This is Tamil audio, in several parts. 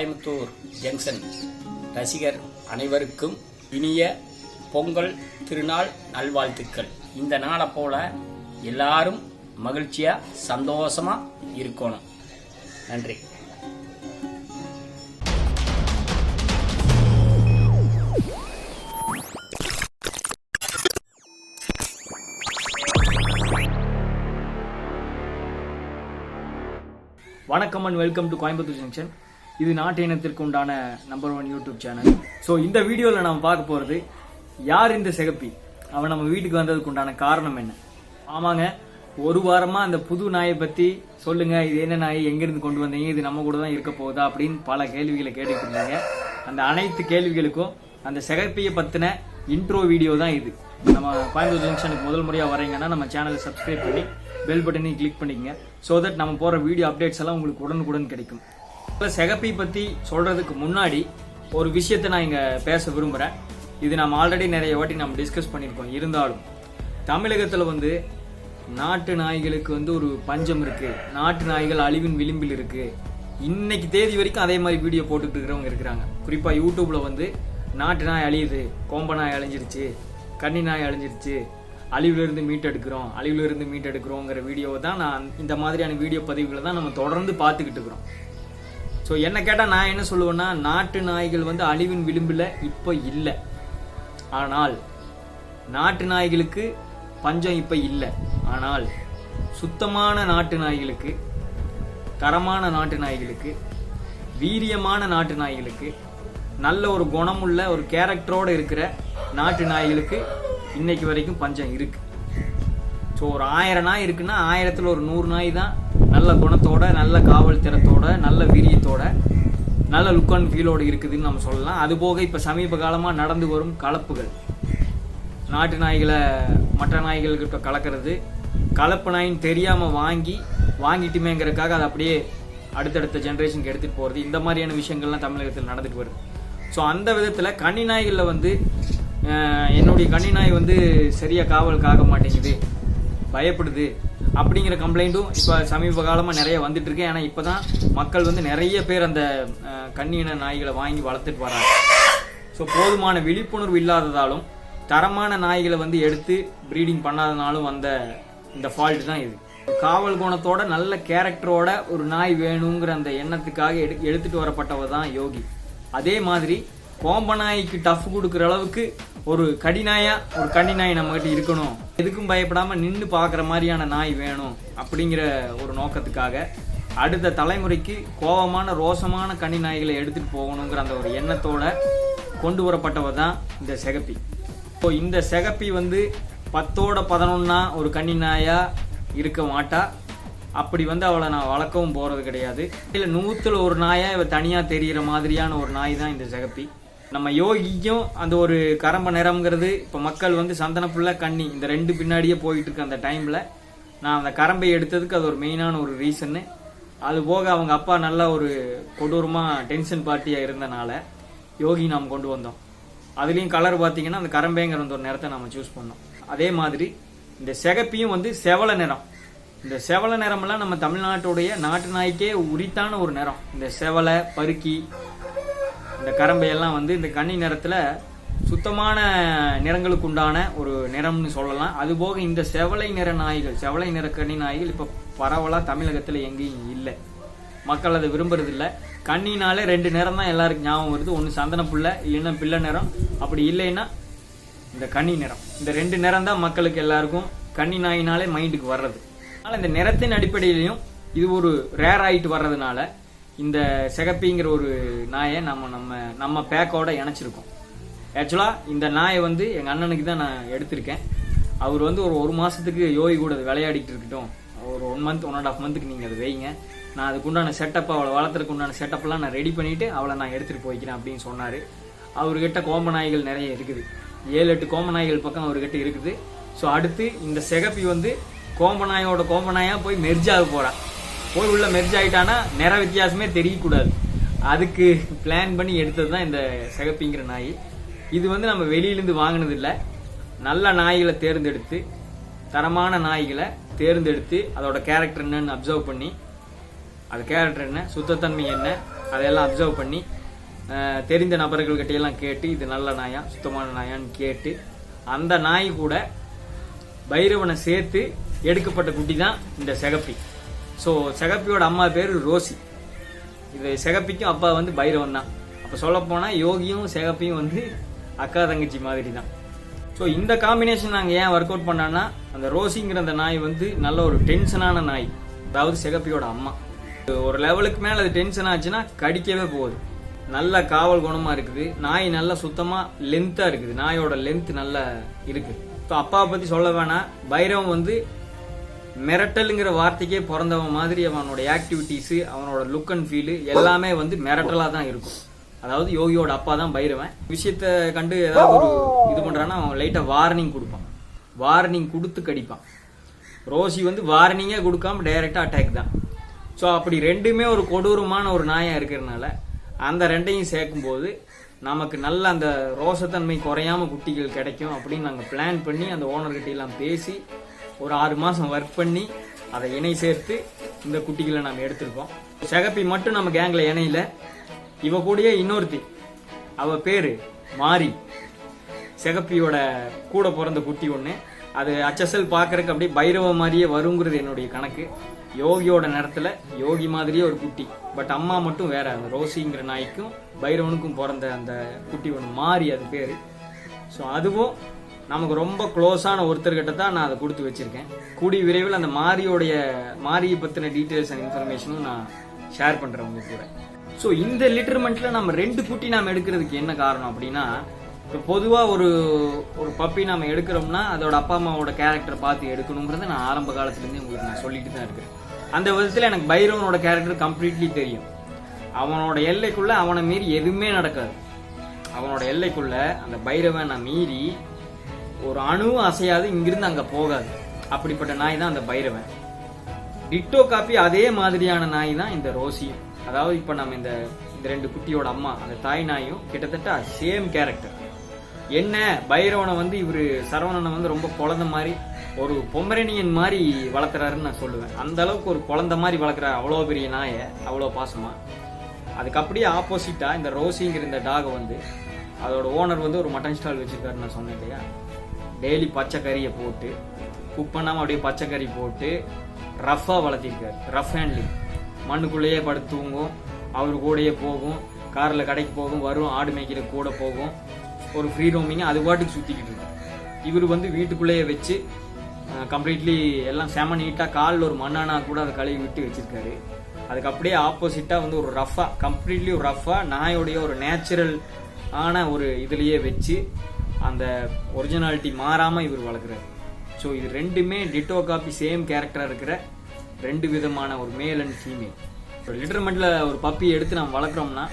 கோயம்புத்தூர் ஜங்ஷன். ரசிகர் அனைவருக்கும் இனிய பொங்கல் திருநாள் நல்வாழ்த்துக்கள். இந்த நாளை போல எல்லாரும் மகிழ்ச்சியா சந்தோஷமா இருக்கணும். நன்றி. வணக்கம் and welcome to Coimbatore junction. இது நாட்டு இனத்திற்கு உண்டான number one YouTube channel so இந்த வீடியோவில் நம்ம பார்க்க போகிறது யார் இந்த சிகப்பி? அவன் நம்ம வீட்டுக்கு வந்ததுக்கு உண்டான காரணம் என்ன? ஆமாங்க ஒரு வாரமாக அந்த புது நாயை பற்றி சொல்லுங்க இது என்ன நாய் எங்கேருந்து கொண்டு வந்தீங்க இது நம்ம கூட தான் இருக்க போகுதா அப்படின்னு பல கேள்விகளை கேட்டுட்டு இருந்தீங்க. அந்த அனைத்து கேள்விகளுக்கும் அந்த சிகப்பியை பற்றின இன்ட்ரோ வீடியோ தான் இது. நம்ம கோயம்புத்தூர் ஜங்ஷனுக்கு முதல் முறையாக வரீங்கன்னா நம்ம சேனலை சப்ஸ்கிரைப் பண்ணி பெல் பட்டனையும் கிளிக் பண்ணிக்கங்க. ஸோ தட் நம்ம போகிற வீடியோ அப்டேட்ஸ் எல்லாம் உங்களுக்கு உடனுக்குடன் கிடைக்கும். சிகப்பை பற்றி சொல்கிறதுக்கு முன்னாடி ஒரு விஷயத்தை நான் இங்கே பேச விரும்புகிறேன் இது நம்ம ஆல்ரெடி நிறைய வாட்டி நம்ம டிஸ்கஸ் பண்ணியிருக்கோம். இருந்தாலும் தமிழகத்தில் வந்து நாட்டு நாய்களுக்கு வந்து ஒரு பஞ்சம் இருக்குது நாட்டு நாய்கள் அழிவின் விளிம்பில் இருக்குது இன்னைக்கு தேதி வரைக்கும் அதே மாதிரி வீடியோ போட்டுட்டு இருக்கிறவங்க இருக்கிறாங்க. குறிப்பாக யூடியூப்பில் வந்து நாட்டு நாய் அழியுது கோம்ப நாய் அழிஞ்சிருச்சு கன்னி நாய் அழிஞ்சிருச்சு அழிவிலிருந்து மீட்டெடுக்கிறோம் அழிவிலிருந்து மீட்டெடுக்கிறோங்கிற வீடியோவை தான் நான் இந்த மாதிரியான வீடியோ பதிவுகளை தான் நம்ம தொடர்ந்து பார்த்துக்கிட்டு இருக்கிறோம். ஸோ என்ன கேட்டால் நான் என்ன சொல்லுவேன்னா நாட்டு நாய்கள் வந்து அழிவின் விளிம்பில் இப்போ இல்லை. ஆனால் நாட்டு நாய்களுக்கு பஞ்சம் இப்போ இல்லை. ஆனால் சுத்தமான நாட்டு நாய்களுக்கு தரமான நாட்டு நாய்களுக்கு வீரியமான நாட்டு நாய்களுக்கு நல்ல ஒரு குணமுள்ள ஒரு கேரக்டரோடு இருக்கிற நாட்டு நாய்களுக்கு இன்னைக்கு வரைக்கும் பஞ்சம் இருக்குது ஸோ ஒரு ஆயிரம் நாய் இருக்குன்னா ஆயிரத்தில் ஒரு நூறு நாய் தான் நல்ல குணத்தோட நல்ல காவல் திறத்தோட நல்ல வீரியத்தோட நல்ல லுக் அண்ட் ஃபீலோடு இருக்குதுன்னு நம்ம சொல்லலாம். அது போக இப்போ சமீப காலமாக நடந்து வரும் கலப்புகள். நாட்டு நாய்களை மற்ற நாய்கள்கிட்ட கலக்கிறது கலப்பு நாயின்னு தெரியாமல் வாங்கி வாங்கிட்டுமேங்கிறதுக்காக அதை அப்படியே அடுத்தடுத்த ஜென்ரேஷனுக்கு எடுத்துகிட்டு போகிறது இந்த மாதிரியான விஷயங்கள்லாம் தமிழகத்தில் நடந்துட்டு வருது. ஸோ அந்த விதத்தில் கன்னி நாய்களில் வந்து என்னுடைய கன்னி நாய் வந்து சரியாக காவல் காக்க மாட்டேங்குது. பயப்படுது. அப்படிங்கிற கம்ப்ளைண்ட்டும் இப்போ சமீப காலமாக நிறைய வந்துட்டு இருக்கு ஏன்னா இப்போ தான் மக்கள் வந்து நிறைய பேர் அந்த கண்ணின கன்னியின நாய்களை வாங்கி வளர்த்துட்டு வராங்க. ஸோ போதுமான விழிப்புணர்வு இல்லாததாலும் தரமான நாய்களை வந்து எடுத்து ப்ரீடிங் பண்ணாதனாலும் வந்த இந்த ஃபால்ட் தான் இது. காவல் குணத்தோட நல்ல கேரக்டரோட ஒரு நாய் வேணுங்கிற அந்த எண்ணத்துக்காக எடு எடுத்துட்டு வரப்பட்டவர் தான் யோகி. அதே மாதிரி கோம்பநாய்க்கு டஃப் கொடுக்குற அளவுக்கு ஒரு கடிநாயா ஒரு கன்னி நாய் நம்மகிட்ட இருக்கணும். எதுக்கும் பயப்படாமல் நின்று பார்க்குற மாதிரியான நாய் வேணும் அப்படிங்கிற ஒரு நோக்கத்துக்காக அடுத்த தலைமுறைக்கு கோபமான ரோசமான கனி நாய்களை எடுத்துகிட்டு போகணுங்கிற அந்த ஒரு எண்ணத்தோட கொண்டு வரப்பட்டவர் தான் இந்த சிகப்பி. இப்போ இந்த சிகப்பி வந்து பத்தோட பதினொன்னா ஒரு கன்னி நாயாக இருக்க மாட்டா. அப்படி வந்து அவளை நான் வளர்க்கவும் போகிறது கிடையாது. இல்லை நூற்றில் ஒரு நாயாக இவள் தனியாக தெரியிற மாதிரியான ஒரு நாய் தான் இந்த சிகப்பி. நம்ம யோகிக்கும் அந்த ஒரு கரம்ப நிறம்ங்கிறது இப்போ மக்கள் வந்து சந்தன கண்ணி இந்த ரெண்டு பின்னாடியே போயிட்டு இருக்க அந்த டைம்ல நான் அந்த கரம்பை எடுத்ததுக்கு அது ஒரு மெயினான ஒரு ரீசன்னு அது போக அவங்க அப்பா நல்ல ஒரு கொடூரமாக டென்ஷன் பார்ட்டியாக இருந்தனால யோகி நாம் கொண்டு வந்தோம். அதுலேயும் கலர் பார்த்தீங்கன்னா அந்த கரம்பேங்கிற அந்த ஒரு நிறத்தை நம்ம சூஸ் பண்ணோம். அதே மாதிரி இந்த செகப்பியும் வந்து செவல நிறம். இந்த செவல நிறமெல்லாம் நம்ம தமிழ்நாட்டுடைய நாட்டு நாய்க்கே உரித்தான ஒரு நிறம். இந்த செவலை பருக்கி இந்த கரம்பையெல்லாம் வந்து இந்த கன்னி நிறத்தில் சுத்தமான நிறங்களுக்கு உண்டான ஒரு நிறம்னு சொல்லலாம். அதுபோக இந்த செவலை நிற நாய்கள் செவலை நிற கன்னி நாய்கள் இப்போ பரவலாக தமிழகத்தில் எங்கேயும் இல்லை. மக்கள் அதை விரும்புறது கண்ணினாலே ரெண்டு நிறம் தான் எல்லாருக்கும் ஞாபகம் வருது. ஒன்று சந்தன புல்லை இல்லைன்னா பிள்ளை நிறம். அப்படி இல்லைன்னா இந்த கன்னி நிறம். இந்த ரெண்டு நிறம் தான் மக்களுக்கு எல்லாருக்கும் கன்னி நாயினாலே மைண்டுக்கு வர்றது. அதனால் இந்த நிறத்தின் அடிப்படையிலையும் இது ஒரு ரேர் ஆகிட்டு வர்றதுனால இந்த சிகப்பிங்கிற ஒரு நாயை நம்ம நம்ம நம்ம பேக்கோட இணைச்சிருக்கோம். ஆக்சுவலாக இந்த நாயை வந்து எங்கள் அண்ணனுக்கு தான் நான் எடுத்திருக்கேன். அவர் வந்து ஒரு ஒரு மாதத்துக்கு யோகி கூட அது விளையாடிட்டு இருக்கட்டும். ஒரு one month one and half மந்த்துக்கு நீங்கள் அதை வைங்க. நான் அதுக்குண்டான செட்டப் அவளை வளர்த்துறதுக்கு உண்டான செட்டப்லாம் நான் ரெடி பண்ணிவிட்டு அவளை நான் எடுத்துகிட்டு போய்க்கிறேன் அப்படின்னு சொன்னார். அவர்கிட்ட கோம்ப நாய்கள் நிறைய இருக்குது. ஏழு எட்டு கோம்ப நாய்கள் பக்கம் அவர்கிட்ட இருக்குது. ஸோ அடுத்து இந்த சிகப்பி வந்து கோம்ப நாயோட கோம்ப நாயாக போய் மெர்ஜாக ஆக போய் உள்ள மெர்ஜ் ஆகிட்டான்னா நிற வித்தியாசமே தெரியக்கூடாது. அதுக்கு பிளான் பண்ணி எடுத்தது தான் இந்த சிகப்பிங்கிற நாய். இது வந்து நம்ம வெளியிலேருந்து வாங்கினது இல்லை நல்ல நாய்களை தேர்ந்தெடுத்து தரமான நாய்களை தேர்ந்தெடுத்து அதோட கேரக்டர் என்னன்னு அப்சர்வ் பண்ணி அது கேரக்டர் என்ன சுத்தத்தன்மை என்ன அதையெல்லாம் அப்சர்வ் பண்ணி தெரிந்த நபர்கள்கிட்டையெல்லாம் கேட்டு இது நல்ல நாயா சுத்தமான நாயான்னு கேட்டு அந்த நாய் கூட பைரவனை சேர்த்து எடுக்கப்பட்ட குட்டி தான் இந்த செகப்பி. ஸோ செகப்பியோட அம்மா பேர் ரோசி. இது செகப்பிக்கும் அப்பா வந்து பைரவன் தான். அப்போ சொல்லப்போனால் யோகியும் செகப்பியும் வந்து அக்கா தங்கச்சி மாதிரி தான் ஸோ இந்த காம்பினேஷன் நாங்கள் ஏன் ஒர்க் அவுட் பண்ணோன்னா அந்த ரோசிங்கிற அந்த நாய் வந்து நல்ல ஒரு டென்ஷனான நாய். அதாவது செகப்பியோட அம்மா. ஒரு லெவலுக்கு மேலே அது டென்ஷன் ஆச்சுன்னா கடிக்கவே போகுது. நல்ல காவல் குணமாக இருக்குது. நாய் நல்லா சுத்தமாக லென்த்தாக இருக்குது. நாயோட லென்த் நல்லா இருக்குது இப்போ அப்பாவை பற்றி சொல்ல வேணாம். பைரவம் வந்து மிரட்டலுங்கிற வார்த்தைக்கே பிறந்தவன் மாதிரி அவனோட ஆக்டிவிட்டீஸு அவனோட லுக் அண்ட் ஃபீலு எல்லாமே வந்து மிரட்டலாக தான் இருக்கும். அதாவது யோகியோட அப்பா தான் பைரவன். விஷயத்த கண்டு ஏதாவது ஒரு இது பண்ணுறான்னா அவன் லைட்டாக வார்னிங் கொடுப்பான். வார்னிங் கொடுத்து கடிப்பான். ரோசி வந்து வார்னிங்கே கொடுக்காம டைரெக்டாக அட்டாக் தான். ஸோ அப்படி ரெண்டுமே ஒரு கொடூரமான ஒரு நாயாக இருக்கிறதுனால அந்த ரெண்டையும் சேர்க்கும்போது நமக்கு நல்ல அந்த ரோசத்தன்மை குறையாம குட்டிகள் கிடைக்கும் அப்படின்னு நாங்கள் பிளான் பண்ணி அந்த ஓனர்கிட்ட எல்லாம் பேசி ஒரு ஆறு மாதம் ஒர்க் பண்ணி அதை இணை சேர்த்து இந்த குட்டிகளை நம்ம எடுத்திருக்கோம். செகப்பி மட்டும் நம்ம கேங்கில் இணையில. இவ கூடயே இன்னொருத்தி. அவ பேர் மாரி. சிகப்பியோட கூட பிறந்த குட்டி ஒன்று அது அச்சசல் பார்க்குறக்கு அப்படியே பைரவ மாதிரியே வருங்கிறது என்னுடைய கணக்கு. யோகியோட நேரத்தில் யோகி மாதிரியே ஒரு குட்டி. பட் அம்மா மட்டும் வேற அந்த ரோசிங்கிற நாய்க்கும் பைரவனுக்கும் பிறந்த அந்த குட்டி ஒன்று மாறி அது பேர். ஸோ அதுவும் நமக்கு ரொம்ப க்ளோஸான ஒருத்தர்கிட்ட தான் நான் அதை கொடுத்து வச்சிருக்கேன். கூடிய விரைவில் அந்த மாரியோடைய மாரியை பற்றின டீட்டெயில்ஸ் அண்ட் இன்ஃபர்மேஷனும் நான் ஷேர் பண்ணுறேன் உங்க கூட. ஸோ இந்த லிட்டர்மெண்ட்டில் நம்ம ரெண்டு குட்டி நாம் எடுக்கிறதுக்கு என்ன காரணம் அப்படின்னா இப்போ பொதுவாக ஒரு ஒரு பப்பி நம்ம எடுக்கிறோம்னா அதோட அப்பா அம்மாவோட கேரக்டர் பார்த்து எடுக்கணுங்கிறத நான் ஆரம்ப காலத்துலேருந்தே உங்களுக்கு நான் சொல்லிட்டு தான் இருக்கிறேன். அந்த விதத்தில் எனக்கு பைரவனோட கேரக்டர் கம்ப்ளீட்லி தெரியும். அவனோட எல்லைக்குள்ளே அவனை மீறி எதுவுமே நடக்காது. அவனோட எல்லைக்குள்ளே அந்த பைரவனை மீறி ஒரு அணுவும் அசையாது இங்கிருந்து அங்க போகாது. அப்படிப்பட்ட நாய் தான் அந்த பைரவன். டிட்டோ காப்பி அதே மாதிரியான நாய் தான் இந்த ரோசியும். அதாவது இப்போ நம்ம இந்த இந்த ரெண்டு குட்டியோட அம்மா அந்த தாய் நாயும் கிட்டத்தட்ட சேம் கேரக்டர் என்ன பைரவனை வந்து இவர் சரவணனை வந்து ரொம்ப குழந்த மாதிரி ஒரு பொமரேனியன் மாதிரி வளர்க்குறாருன்னு நான் சொல்லுவேன். அந்த அளவுக்கு ஒரு குழந்த மாதிரி வளர்க்குறாரு. அவ்வளோ பெரிய நாயை அவ்வளோ பாசமா. அதுக்கு அப்படியே ஆப்போசிட்டா இந்த ரோசிங்கிற இந்த டாகை வந்து அதோட ஓனர் வந்து ஒரு மட்டன் ஸ்டால் வச்சிருக்காருன்னு நான் சொன்னேன் இல்லையா? டெய்லி பச்சை கறியை போட்டு குக் பண்ணாமல் அப்படியே பச்சை கறி போட்டு ரஃப்பாக வளர்த்திருக்காரு. ரஃப் ஹேண்ட்லிங் மண்ணுக்குள்ளேயே படுத்து தூங்கும். அவர் கூடயே போகும். காரில் கடைக்கு போகும். வரும் ஆடு மேய்க்கிற கூட போகும். ஒரு ஃப்ரீ ரோமிங் அது பாட்டுக்கு சுற்றிக்கிட்டு இருக்கும். இவர் வந்து வீட்டுக்குள்ளேயே வச்சு கம்ப்ளீட்லி எல்லாம் செம நீட்டாக காலில் ஒரு மண்ணானா கூட அதை கழுவி விட்டு வச்சுருக்காரு. அதுக்கு அப்படியே ஆப்போசிட்டாக வந்து ஒரு ரஃபாக கம்ப்ளீட்லி ஒரு ரஃபாக நாயோடைய ஒரு நேச்சுரல் ஆன ஒரு இதுலேயே வச்சு அந்த ஒரிஜினாலிட்டி மாறாமல் இவர் வளர்க்குறாரு. ஸோ இது ரெண்டுமே டிட்டோ காப்பி சேம் கேரக்டராக இருக்கிற ரெண்டு விதமான ஒரு மேல் அண்ட் ஃபீமேல் ஒரு லிட்டர்மெண்ட்டில் ஒரு பப்பி எடுத்து நம்ம வளர்க்குறோம்னா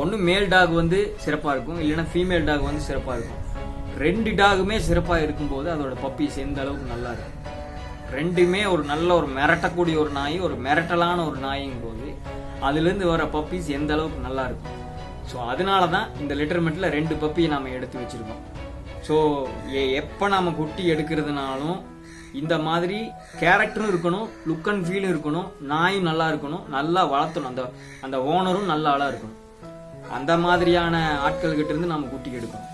ஒன்று மேல் டாக் வந்து சிறப்பாக இருக்கும் இல்லைன்னா ஃபீமேல் டாக் வந்து சிறப்பாக இருக்கும். ரெண்டு டாகுமே சிறப்பாக இருக்கும்போது அதோட பப்பிஸ் எந்த அளவுக்கு நல்லா இருக்கும். ரெண்டுமே ஒரு நல்ல ஒரு மிரட்டக்கூடிய ஒரு நாய் ஒரு மிரட்டலான ஒரு நாயிங்கும் போது அதுலேருந்து வர பப்பீஸ் எந்த அளவுக்கு நல்லா இருக்கும். ஸோ அதனால தான் இந்த லிட்டர்மெண்ட்டில் ரெண்டு பப்பியை நாம் எடுத்து வச்சுருக்கோம். ஸோ எப்போ நாம் குட்டி எடுக்கிறதுனாலும் இந்த மாதிரி கேரக்டரும் இருக்கணும் லுக் அண்ட் ஃபீலும் இருக்கணும் நாயும் நல்லா இருக்கணும் நல்லா வளர்த்தணும். அந்த அந்த ஓனரும் நல்ல ஆளாக இருக்கணும். அந்த மாதிரியான ஆட்கள்கிட்ட இருந்து நம்ம குட்டி எடுக்கணும்.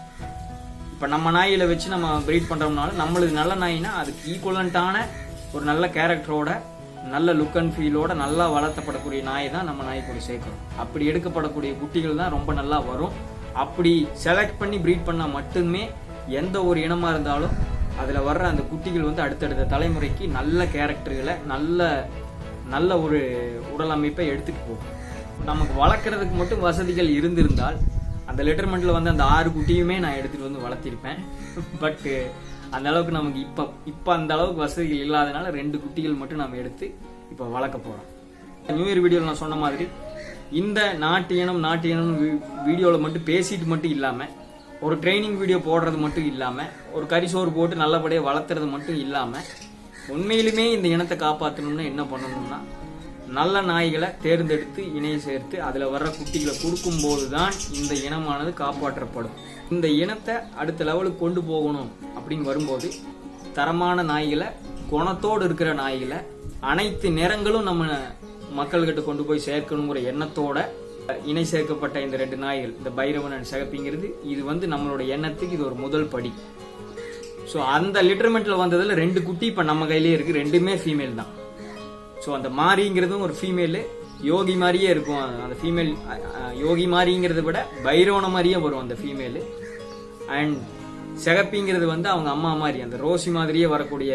இப்போ நம்ம நாயில வச்சு நம்ம ப்ரீட் பண்ணுறோம்னாலும் நம்மளுக்கு நல்ல நாயினா அதுக்கு ஈக்குவலண்ட்டான ஒரு நல்ல கேரக்டரோட நல்ல லுக் அண்ட் ஃபீலோட நல்லா வளர்த்தப்படக்கூடிய நாயை தான் நம்ம நாய் கூட சேர்க்கணும் அப்படி எடுக்கப்படக்கூடிய குட்டிகள் தான் ரொம்ப நல்லா வரும். அப்படி செலக்ட் பண்ணி ப்ரீட் பண்ணால் மட்டுமே எந்த ஒரு இனமாக இருந்தாலும் அதில் வர்ற அந்த குட்டிகள் வந்து அடுத்தடுத்த தலைமுறைக்கு நல்ல கேரக்டர்களை நல்ல நல்ல ஒரு உடல் அமைப்பை எடுத்துட்டு போகும். நமக்கு வளர்க்குறதுக்கு மட்டும் வசதிகள் இருந்திருந்தால் அந்த லெட்டர்மெண்ட்டில் வந்து அந்த ஆறு குட்டியுமே நான் எடுத்துகிட்டு வந்து வளர்த்திருப்பேன். பட்டு அந்த அளவுக்கு நமக்கு இப்போ இப்போ அந்த அளவுக்கு வசதிகள் இல்லாதனால ரெண்டு குட்டிகள் மட்டும் நம்ம எடுத்து இப்போ வளர்க்க போகிறோம் நியூ இயர் வீடியோவில் நான் சொன்ன மாதிரி இந்த நாட்டு இனம் நாட்டு இனம் வீடியோவில் மட்டும் பேசிட்டு மட்டும் இல்லாமல் ஒரு ட்ரைனிங் வீடியோ போடுறது மட்டும் இல்லாமல் ஒரு கரிசோறு போட்டு நல்லபடியாக வளர்த்துறது மட்டும் இல்லாமல் உண்மையிலுமே இந்த இனத்தை காப்பாற்றணும்னா என்ன பண்ணணும்னா நல்ல நாய்களை தேர்ந்தெடுத்து இணைய சேர்த்து அதில் வர்ற குட்டிகளை கொடுக்கும்போது தான் இந்த இனமானது காப்பாற்றப்படும். இந்த இனத்தை அடுத்த லெவலுக்கு கொண்டு போகணும் அப்படின்னு வரும்போது தரமான நாய்களை குணத்தோடு இருக்கிற நாய்களை அனைத்து நிறங்களும் நம்ம மக்கள்கிட்ட கொண்டு போய் சேர்க்கணுங்கிற எண்ணத்தோட இணை சேர்க்கப்பட்ட இந்த ரெண்டு நாய்கள் இந்த பைரவன் அண்ட் சிகப்பிங்கிறது இது வந்து நம்மளோட எண்ணத்துக்கு இது ஒரு முதல் படி. ஸோ அந்த லிட்டர்மெண்ட்ல வந்ததுல ரெண்டு குட்டி இப்போ நம்ம கையிலேயே இருக்கு. ரெண்டுமே ஃபீமேல் தான். ஸோ அந்த மாரிங்கிறதும் ஒரு ஃபீமேலு யோகி மாதிரியே இருக்கும். அந்த ஃபீமேல் யோகி மாதிரிங்கிறத விட பைரவன மாதிரியே வரும் அந்த ஃபீமேலு அண்ட் செகப்பிங்கிறது வந்து அவங்க அம்மா மாதிரி அந்த ரோசி மாதிரியே வரக்கூடிய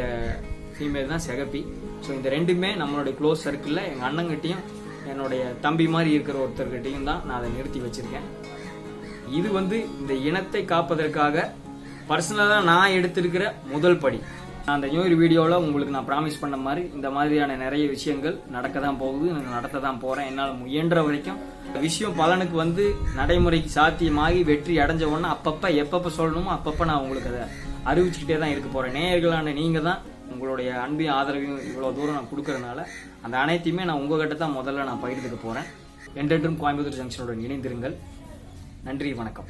ஃபீமேல் தான் செகப்பி. ஸோ இந்த ரெண்டுமே நம்மளுடைய க்ளோஸ் சர்க்கிளில் எங்கள் அண்ணங்கிட்டையும் என்னுடைய தம்பி மாதிரி இருக்கிற ஒருத்தர்கிட்டையும் தான் நான் அதை நிறுத்தி வச்சுருக்கேன். இது வந்து இந்த இனத்தை காப்பதற்காக பர்சனலாக நான் எடுத்திருக்கிற முதல் படி. நான் அந்த நியூ இயர் வீடியோவில் உங்களுக்கு நான் ப்ராமிஸ் பண்ண மாதிரி இந்த மாதிரியான நிறைய விஷயங்கள் நடக்க தான் போகுது நான் நடத்த தான் போகிறேன் என்னால் முயன்ற வரைக்கும் விஷயம் பலனுக்கு வந்து நடைமுறைக்கு சாத்தியமாகி வெற்றி அடைஞ்ச உடனே அப்பப்போ எப்பப்போ சொல்லணுமோ அப்பப்போ நான் உங்களுக்கு அதை அறிவிச்சுக்கிட்டே தான் இருக்க போகிறேன் நேயர்களான நீங்கள் தான் உங்களுடைய அன்பையும் ஆதரவையும் இவ்வளோ தூரம் நான் கொடுக்கறதுனால அந்த அனைத்தையுமே நான் உங்ககிட்ட தான் முதல்ல நான் பகிர்ந்துக்க போகிறேன் என்றென்றும் கோயம்புத்தூர் ஜங்ஷனுடன் இணைந்திருங்கள். நன்றி வணக்கம்.